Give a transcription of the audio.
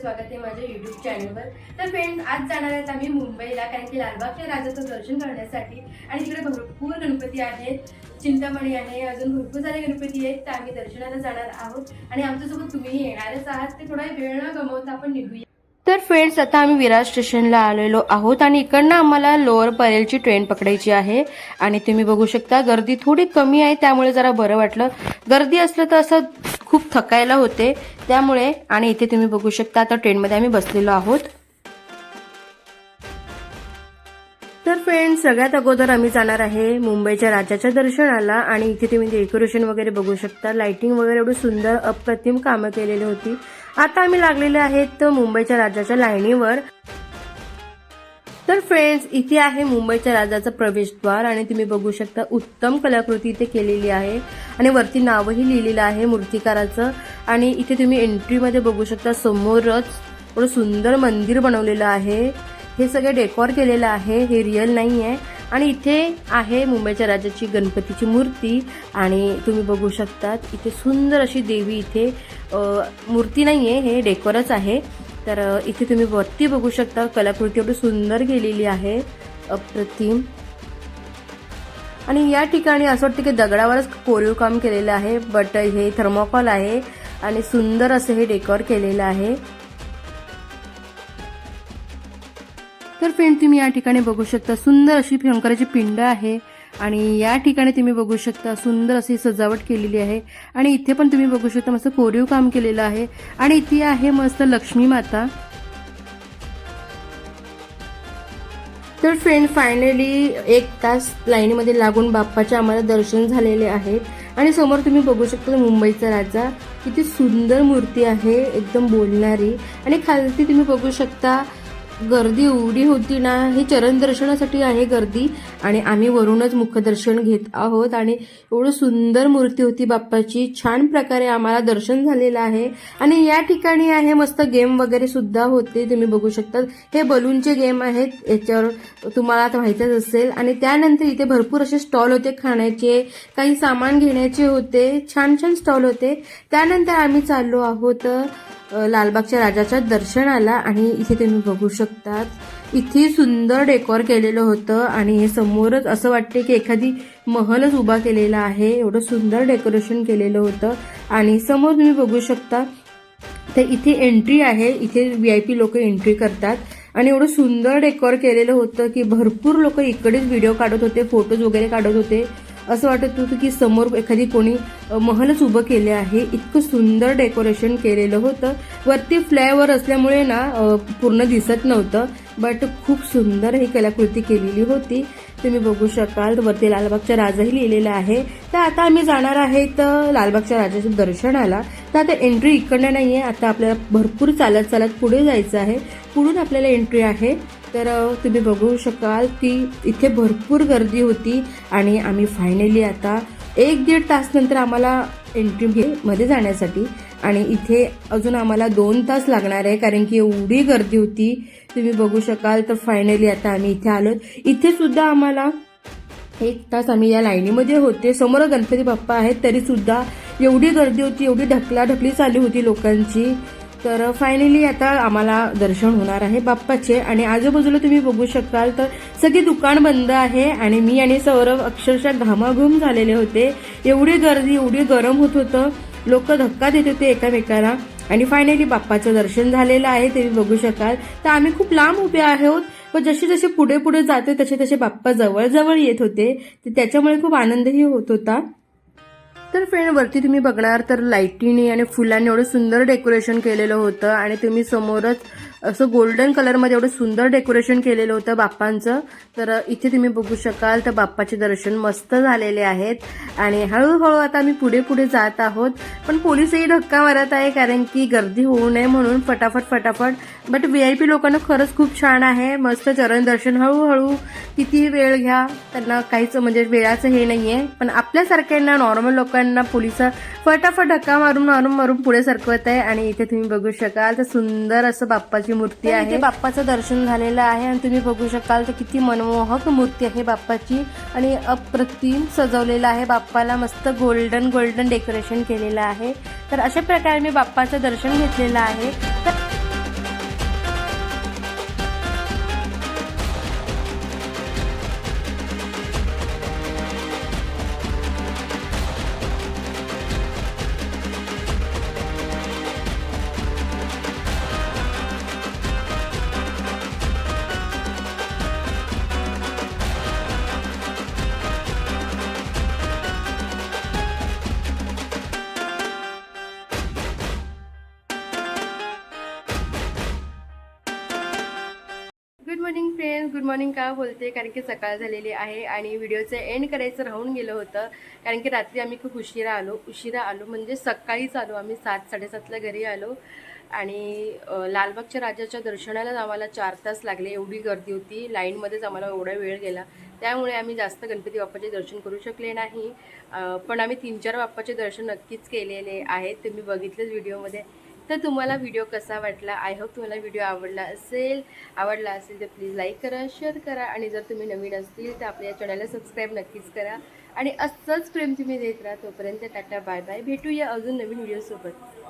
स्वागत आहे माझ्या युट्यूब चॅनलवर तर फ्रेंड्स आज जाणार आहेत आम्ही मुंबईला कारण की लालबागच्या राजाचं दर्शन करण्यासाठी. आणि तिकडे भरपूर गणपती आहेत. चिंतामणी आहे अजून भरपूर सारे गणपती आहेत. तर आम्ही दर्शनाला जाणार आहोत. आणि आमच्यासोबत तुम्ही येणारच आहात. ते थोडा वेळ न गमवता आपण निघूया. तर फ्रेंड्स आता आम्ही विरार स्टेशनला आलेलो आहोत आणि इकडनं आम्हाला लोअर परेलची ट्रेन पकडायची आहे. आणि तुम्ही बघू शकता गर्दी थोडी कमी आहे त्यामुळे जरा बरं वाटलं. गर्दी असलं तर असं खूप थकायला होते. त्यामुळे आणि इथे तुम्ही बघू शकता आता ट्रेनमध्ये आम्ही बसलेलो आहोत. तर फ्रेंड्स सगळ्यात अगोदर आम्ही जाणार आहे मुंबईच्या राजाच्या दर्शनाला आणि इथे तुम्ही डेकोरेशन वगैरे बघू शकता. लाइटिंग वगैरे एवढी सुंदर अप्रतिम कामं केलेली होती. आता आम्ही लागलेले आहेत मुंबईच्या राजाच्या लाईनीवर. तर फ्रेंड्स इथे आहे मुंबईच्या राजाचं प्रवेशद्वार आणि तुम्ही बघू शकता उत्तम कलाकृती इथे केलेली आहे. आणि वरती नावही लिहिलेलं आहे मूर्तिकाराचं. आणि इथे तुम्ही एंट्रीमध्ये बघू शकता समोरच एवढं सुंदर मंदिर बनवलेलं आहे. हे सगळं डेकॉर केलेलं आहे हे रिअल नाही आहे आणि इथे आहे मुंबईच्या राजाची गणपतीची मूर्ती आणि तुम्ही बघू शकतात इथे सुंदर अशी देवी इथे मूर्ती नाही आहे हे डेकोरच आहे. तर इथे तुम्ही वरती बघू शकता कलाकृती एवढी सुंदर केलेली आहे अप्रतिम. आणि या ठिकाणी असं वाटतं की दगडावरच कोरीव काम केलेलं आहे बट हे थर्मोकॉल आहे आणि सुंदर असं हे डेकोर केलेलं आहे. तर फ्रेंड तुम्ही या ठिकाणी बघू शकता सुंदर अशी शंकराची पिंड आहे. आणि या ठिकाणी तुम्ही बघू शकता सुंदर अशी सजावट केलेली आहे. आणि इथे पण तुम्ही बघू शकता मस्त कोरीव काम केलेलं आहे. आणि इथे आहे मस्त लक्ष्मी माता. तर फ्रेंड फायनली एक तास लाईनीमध्ये लागून बाप्पाचे आम्हाला दर्शन झालेले आहे. आणि समोर तुम्ही बघू शकता मुंबईचा राजा. किती सुंदर मूर्ती आहे एकदम बोलणारी. आणि खालती तुम्ही बघू शकता गर्दी एवढी होती ना हे चरण दर्शनासाठी आहे गर्दी आणि आम्ही वरूनच मुखदर्शन घेत आहोत आणि एवढं सुंदर मूर्ती होती बाप्पाची. छान प्रकारे आम्हाला दर्शन झालेलं आहे. आणि या ठिकाणी आहे मस्त गेम वगैरे सुद्धा होते तुम्ही बघू शकता हे बलूनचे गेम आहेत याच्यावर तुम्हाला आता माहितीच असेल. आणि त्यानंतर इथे भरपूर असे स्टॉल होते खाण्याचे काही सामान घेण्याचे होते. छान छान स्टॉल होते. त्यानंतर आम्ही चाललो आहोत. लालबागच्या राजाच्या दर्शनाला आणि इथे तुम्ही बघू शकतात. इथे सुंदर डेकोर केलेलं होतं आणि हे समोरच असं वाटते की एखादी महलच उभा केलेला आहे. एवढं सुंदर डेकोरेशन केलेलं होतं. आणि समोर तुम्ही बघू शकता तर इथे एंट्री आहे. इथे व्ही आय पी लोक एंट्री करतात. आणि एवढं सुंदर डेकोर केलेलं होतं की भरपूर लोक इकडेच व्हिडिओ काढत होते फोटोज वगैरे काढत होते. असं वाटत होतं की समोर एखादी कोणी महलच उभं केले आहे. इतकं सुंदर डेकोरेशन केलेलं होतं. वरती फ्लायवर असल्यामुळे ना पूर्ण दिसत नव्हतं. बट खूप सुंदर ही कलाकृती केलेली होती. तुम्ही बघू शकाल वरती लालबागचा राजाही लिहिलेला आहे. तर आता आम्ही जाणार आहेत तर लालबागच्या राजाच्या दर्शनाला. तर आता एंट्री इकडनं नाही आहे आता आपल्याला भरपूर चालत चालत पुढे जायचं आहे. पुढून आपल्याला एंट्री आहे. तर तुम्ही बघू शकाल की इथे भरपूर गर्दी होती आणि आम्ही फायनली आता एक दीड तास नंतर आम्हाला एंट्री घे मध्ये जाण्यासाठी. आणि इथे अजून आम्हाला दोन तास लागणार आहे कारण की एवढी गर्दी होती. तुम्ही बघू शकाल तर फायनली आता आम्ही इथे आलो इथे सुद्धा आम्हाला एक तास आम्ही या लाईनीमध्ये होते. समोर गणपती बाप्पा आहेत तरी सुद्धा एवढी गर्दी होती एवढी ढकलाढकली चालू होती लोकांची. तर फायनली आता आम्हाला दर्शन होणार आहे बाप्पाचे. आणि आजूबाजूला तुम्ही बघू शकाल तर सगळी दुकान बंद आहे आणि मी आणि सौरभ अक्षरशः घामाघूम झालेले होते. एवढी गर्दी एवढी गरम होत होतं. लोक धक्का देत होते एकामेकाला. आणि फायनली बाप्पाचं दर्शन झालेलं आहे ते बघू शकाल. तर आम्ही खूप लांब उभे आहोत. पण जसे जसे पुढे पुढे जाते तसे तसे बाप्पा जवळजवळ येत होते. तर त्याच्यामुळे खूप आनंदही होत होता. तर फ्रेंड वरती तुम्ही बघणार तर लाईटीने आणि फुलांनी एवढं सुंदर डेकोरेशन केलेलं होतं आणि तुम्ही समोरच असं गोल्डन कलरमध्ये एवढं सुंदर डेकोरेशन केलेलं होतं बाप्पांचं. तर इथे तुम्ही बघू शकाल तर बाप्पाचे दर्शन मस्त झालेले आहेत. आणि हळूहळू आता आम्ही पुढे पुढे जात आहोत. पण पोलिसही धक्का मारत आहे कारण की गर्दी होऊ नये म्हणून फटाफट फटाफट. बट व्ही आय पी लोकांना खरंच खूप छान आहे. मस्त चरण दर्शन. हळूहळू किती वेळ घ्या. त्यांना काहीच म्हणजे वेळाचं हे नाहीये. पण आपल्यासारख्यांना नॉर्मल लोकांना पोलीस फटाफट धक्का मारून मारून मारून पुढे सरकवत आहे. आणि इथे तुम्ही बघू शकाल तर सुंदर असं बाप्पाची बाप्पाची मूर्ती आहे. बाप्पाचं दर्शन झालेलं आहे आणि तुम्ही बघू शकाल तर किती मनमोहक मूर्ती आहे बाप्पाची. आणि अप्रतिम सजवलेलं आहे बाप्पाला मस्त गोल्डन गोल्डन डेकोरेशन केलेलं आहे. तर अशा प्रकारे मी बाप्पाचं दर्शन घेतलेलं आहे. मॉर्निंग फ्रेंड्स गुड मॉर्निंग का बोलते? कारण की सकाळ झालेली आहे आणि व्हिडिओचं एंड करायचं राहून गेलं होतं. कारण की रात्री आम्ही खूप उशिरा आलो. उशिरा आलो म्हणजे सकाळीच आलो आम्ही सात साडेसातला घरी आलो. आणि लालबागच्या राजाच्या दर्शनालाच आम्हाला चार तास लागले. एवढी गर्दी होती. लाईनमध्येच आम्हाला एवढा वेळ गेला. त्यामुळे आम्ही जास्त गणपती बाप्पाचे दर्शन करू शकले नाही. पण आम्ही तीन चार बाप्पाचे दर्शन नक्कीच केलेले आहेत. तुम्ही बघितलंच व्हिडिओमध्ये तर तुम्हाला व्हिडिओ कसा वाटला? आय होप तुम्हाला व्हिडिओ आवडला असेल. आवडला असेल तर प्लीज लाईक करा शेअर करा आणि जर तुम्ही नवीन असतील तर आपल्या चॅनलला सबस्क्राईब नक्कीच करा. आणि असंच प्रेम तुम्ही देत राहा. तोपर्यंत टाटा बाय बाय भेटूया अजून नवीन व्हिडिओसोबत